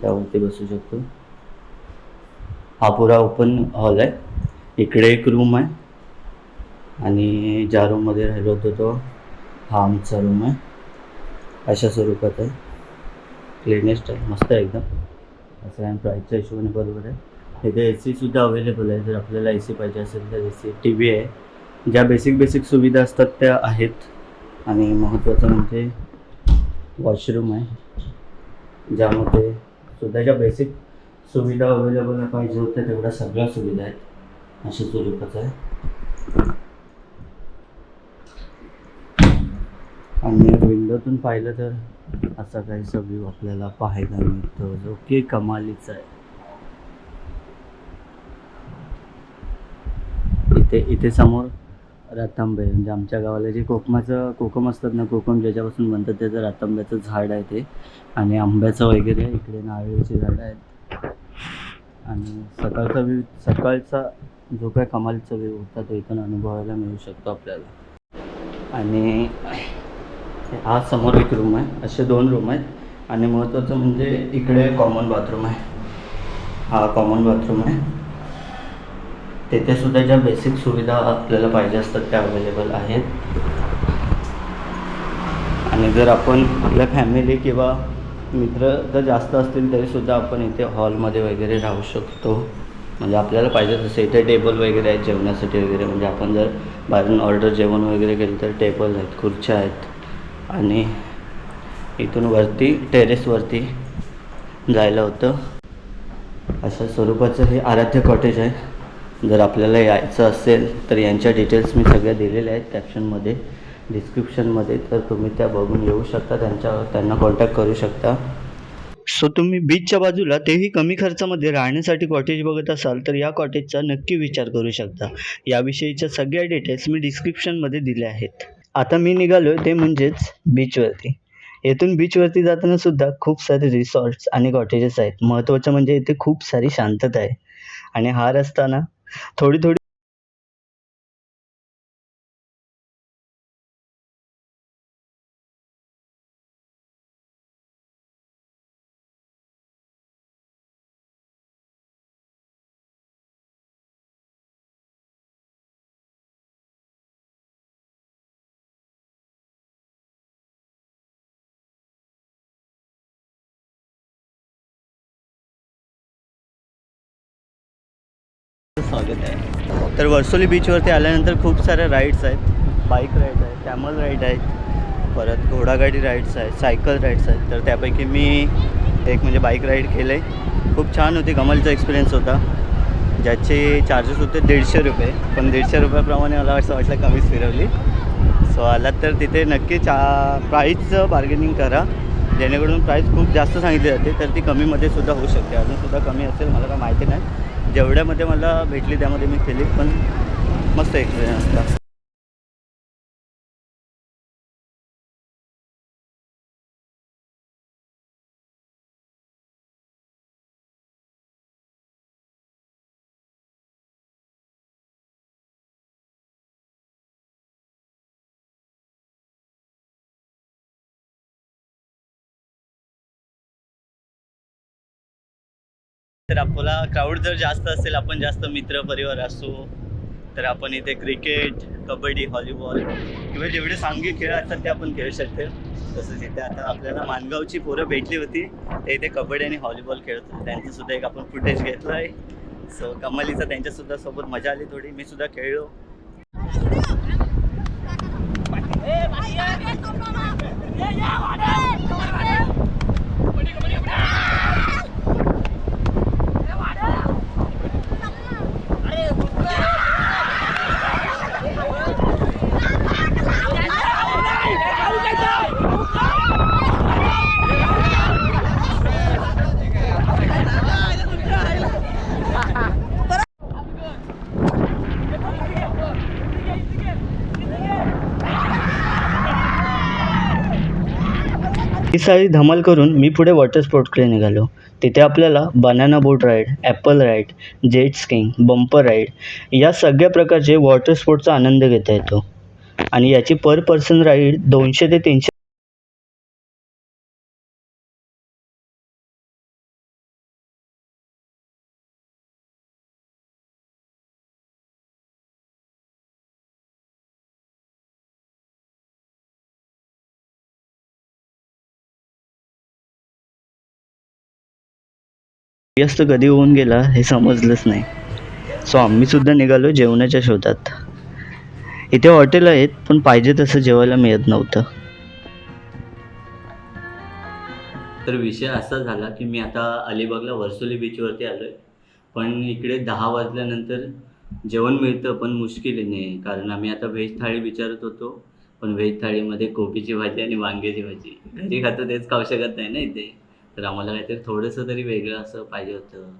त्यावरती बसू शकतो. हा पुरा ओपन हॉल आहे. इकडे एक रूम आहे. आणि ज्या रूममध्ये राहिलो होतो तो हा आमचा रूम आहे. अशा स्वरूपात आहे. क्लिनेस्ट आहे. मस्त आहे एकदम. असं आहे. प्राईजच्या हिशोबाने बरोबर आहे. इथे ए सीसुद्धा अवेलेबल आहे. जर आपल्याला ए सी पाहिजे असेल तर ए सी टी व्ही आहे. ज्या बेसिक बेसिक सुविधा असतात त्या आहेत. आणि महत्त्वाचं म्हणजे वॉशरूम आहे. ज्यामध्ये सुद्धा ज्या बेसिक सुविधा अवेलेबल पाहिजे होत्या तेवढ्या सगळ्या सुविधा आहेत. अशा स्वरूपाचं आहे. आणि विंडोतून पाहिलं तर असा काही व्ह्यू आपल्याला पाहायला मिळतो. जो की कमालीचा आहे. इथे इथे समोर रातांबे म्हणजे आमच्या गावाला जे कोकमाचं कोकम असतात ना कोकम ज्याच्यापासून बनतात त्याचं रातांब्याचं झाड आहे ते. आणि आंब्याचं वगैरे इकडे नारळीची झाडं आहेत. आणि सकाळचा व्यू सकाळचा जो काय कमालचा व्यू होता तो इथून अनुभवायला मिळू शकतो आपल्याला. आणि हा समोर एक रूम आहे असे दोन रूम आहेत. आणि महत्त्वाचं म्हणजे इकडे कॉमन बाथरूम आहे. हा कॉमन बाथरूम आहे. तेथे सुद्धा ज्या बेसिक सुविधा आपल्याला पाहिजे असतात त्या अवेलेबल आहेत. आणि जर आपण आपल्या फॅमिली किंवा मित्र जर जास्त असतील तरीसुद्धा आपण इथे हॉलमध्ये वगैरे राहू शकतो. म्हणजे आपल्याला पाहिजे तसं इथे टेबल वगैरे आहेत जेवणासाठी वगैरे. म्हणजे आपण जर बाहेरून ऑर्डर जेवण वगैरे केलं तर टेबल आहेत खुर्च्या आहेत. आणि इथून वरती टेरेसवरती जायला होतं. अशा स्वरूपाचं हे आराध्य कॉटेज आहे. जर आपल्याला यायचं असेल तर यांच्या डिटेल्स मी सगळ्या दिलेल्या आहेत कॅप्शनमध्ये डिस्क्रिप्शनमध्ये तर तुम्ही त्या बघून येऊ शकता त्यांच्या त्यांना कॉन्टॅक्ट करू शकता. सो तुम्ही बीचच्या बाजूला तेही कमी खर्चामध्ये राहण्यासाठी कॉटेज बघत असाल तर या कॉटेजचा नक्की विचार करू शकता. याविषयीच्या सगळ्या डिटेल्स मी डिस्क्रिप्शनमध्ये दिल्या आहेत. आता मी निघालो ते म्हणजेच बीचवरती येथून बीचवरती जाताना सुद्धा खूप सारे रिसॉर्ट्स आणि कॉटेजेस आहेत. महत्त्वाचं म्हणजे इथे खूप सारी शांतता आहे. आणि हा रस्ता ना थोडी थोडी स्वागत आहे. तर वर्सोली बीचवरती आल्यानंतर खूप साऱ्या राईड्स आहेत. बाईक राईड आहे कॅमल राईड आहेत. परत घोडागाडी राईड्स आहेत सायकल राईड्स आहेत. तर त्यापैकी मी एक म्हणजे बाईक राईड केलं आहे खूप छान होती कमलचा एक्सपिरियन्स होता. ज्याचे चार्जेस होते दीडशे रुपये. पण दीडशे रुपयाप्रमाणे मला असं वाटलं कमीच फिरवली. सो आलात तर तिथे नक्की चा प्राईजचं बार्गेनिंग करा. जेणेकरून प्राईस खूप जास्त सांगितली जाते. तर ती कमीमध्ये सुद्धा होऊ शकते. अजूनसुद्धा कमी असेल मला काय माहिती नाही. जेवढ्यामध्ये मला भेटली त्यामध्ये मी केली पण मस्त एक्सपिरियन्स होता. तर आपला क्राऊड जर जास्त असेल आपण जास्त मित्र परिवार असू तर आपण इथे क्रिकेट कबड्डी व्हॉलीबॉल किंवा जेवढे सांघिक खेळ असतात ते आपण खेळू शकतो. तसंच इथे आता आपल्याला मानगावची पोरं भेटली होती. ते इथे कबड्डी आणि व्हॉलीबॉल खेळत होते. त्यांचंसुद्धा एक आपण फुटेज घेतलं आहे. सो कमालीचा त्यांच्यासुद्धा सोबत मजा आली थोडी. मी सुद्धा खेळलो. ही सारी धमाल करून मी पुढे वॉटर स्पोर्ट्सकडे निघालो. तिथे आपल्याला banana boat ride apple ride jet skiing bumper ride या सगळ्या प्रकारचे वॉटर स्पोर्ट्सचा आनंद घेता येतो. आणि याची पर पर्सन राईड दोनशे ते तीनशे सूर्यास्त कधी होऊन गेला हे समजलंच नाही. सो आम्हीसुद्धा निघालो जेवणाच्या शोधात. इथे हॉटेल आहेत पण पाहिजे तसं जेवायला मिळत नव्हतं. तर विषय असा झाला की मी आता अलिबागला वर्सोली बीचवरती आलो आहे पण इकडे दहा वाजल्यानंतर जेवण मिळतं पण मुश्किलीने कारण आम्ही आता व्हेज थाळी विचारत होतो पण व्हेज थाळीमध्ये कोबीची भाजी आणि वांग्याची भाजी. घरी खातो तेच खाऊ शकत नाही ना इथे. तर आम्हाला काहीतरी थोडंसं तरी वेगळं असं पाहिजे होतं.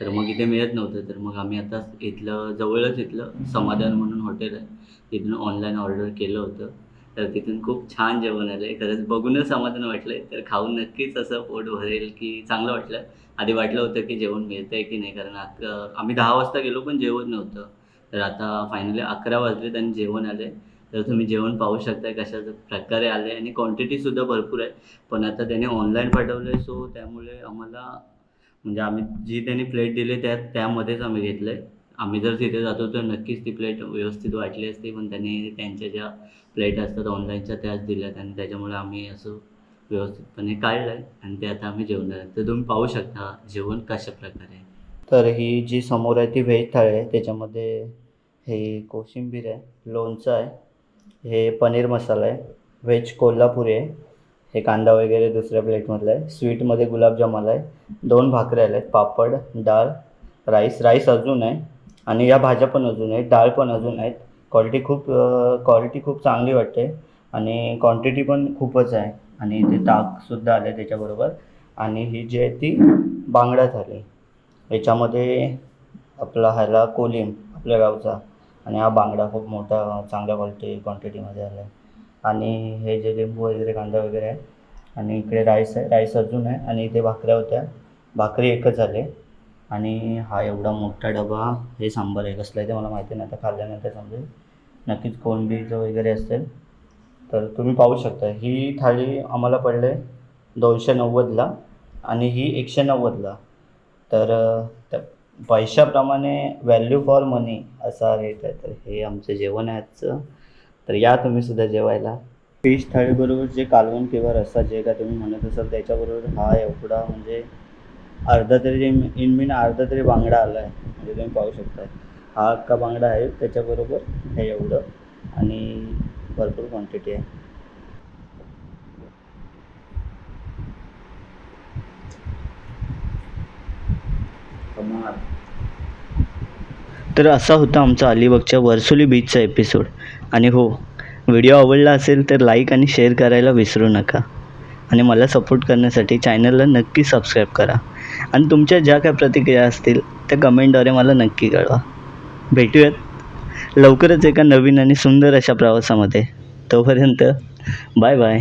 तर मग इथे मिळत नव्हतं. तर मग आम्ही आता इथलं जवळच इथलं समाधान म्हणून हॉटेल आहे. तिथून ऑनलाईन ऑर्डर केलं होतं. तर तिथून खूप छान जेवण आलं आहे खरंच बघूनच समाधान वाटलं आहे तर खाऊन नक्कीच असं पोट भरेल की चांगलं वाटलं. आधी वाटलं होतं की जेवण मिळतं आहे की नाही? कारण आता आम्ही दहा वाजता गेलो पण जेवण नव्हतं. तर आता फायनली अकरा वाजलेत आणि जेवण आलं आहे तर तुम्ही जेवण पाहू शकताय कशा प्रकारे आले आणि क्वांटिटीसुद्धा भरपूर आहे. पण आता त्याने ऑनलाईन पाठवलं आहे सो त्यामुळे आम्हाला म्हणजे आम्ही जी त्यांनी प्लेट दिली त्या त्यामध्येच आम्ही घेतलं आहे आम्ही जर तिथे जातो तर नक्कीच ती प्लेट व्यवस्थित वाटली असती पण त्यांनी त्यांच्या ज्या प्लेट असतात ऑनलाईनच्या त्याच दिल्यात आणि त्याच्यामुळे आम्ही असं व्यवस्थितपणे काढलं आहे आणि ते आता आम्ही जेवणार आहे. तर तुम्ही पाहू शकता जेवण कशा प्रकारे तर ही जी समोर आहे ती व्हेज थाळी आहे त्याच्यामध्ये हे कोशिंबीर आहे लोणचं आहे हे पनीर मसाला आहे व्हेज कोल्हापुरी आहे हे कांदा वगैरे दुसऱ्या प्लेटमधलं आहे स्वीटमध्ये गुलाबजाम आला आहे दोन भाकऱ्या आल्या आहेत पापड डाळ राईस राईस अजून आहे आणि या भाज्या पण अजून आहेत डाळ पण अजून आहेत. क्वालिटी खूप क्वालिटी खूप चांगली वाटते आणि क्वांटिटी पण खूपच आहे आणि इथे ताकसुद्धा आलं आहे त्याच्याबरोबर आणि ही जी आहे ती बांगडा थाली याच्यामध्ये आपला ह्याला कोलिम आपल्या गावचा आणि हा बांगडा खूप मोठा चांगल्या क्वालिटी क्वांटिटीमध्ये आला आहे आणि हे जे लिंबू वगैरे कांदा वगैरे आहे आणि इकडे राईस आहे. राईस अजून आहे आणि इथे भाकऱ्या होत्या. भाकरी एकच झाले आणि हा एवढा मोठा डबा हे सांबार आहे. असला आहे ते मला माहिती नाही. आता खाल्ल्यानंतर समजेल. नक्कीच कोळंबीचं वगैरे असेल तर तुम्ही पाहू शकता. ही थाळी आम्हाला पडले दोनशे नव्वदला आणि ही एकशे नव्वदला. तर त्या पैशाप्रमाणे व्हॅल्यू फॉर मनी असा रेट आहे तर हे आमचं जेवण आहे आजचं. तर या तुम्ही सुद्धा जेवायला. फिश थाळीबरोबर जे कालवण किंवा रस्सा जे काय तुम्ही म्हणत असाल त्याच्याबरोबर हा एवढा म्हणजे अर्धा तरी इनमिन अर्धा तरी बांगडा आला आहे. म्हणजे तुम्ही पाहू शकता. हा अख्खा बांगडा आहे त्याच्याबरोबर हे एवढं. आणि भरपूर क्वांटिटी आहे. तर असा होता आमचा अलिबागच्या वर्सोली बीचचा एपिसोड आणि हो व्हिडिओ आवडला असेल तर लाईक आणि शेअर करायला विसरू नका. आणि मला सपोर्ट करण्यासाठी चॅनलला नक्की सबस्क्राईब करा. आणि तुमच्या ज्या काय प्रतिक्रिया असतील त्या कमेंटद्वारे मला नक्की कळवा. भेटूयात लवकरच एका नवीन आणि सुंदर अशा प्रवासामध्ये. तोपर्यंत बाय बाय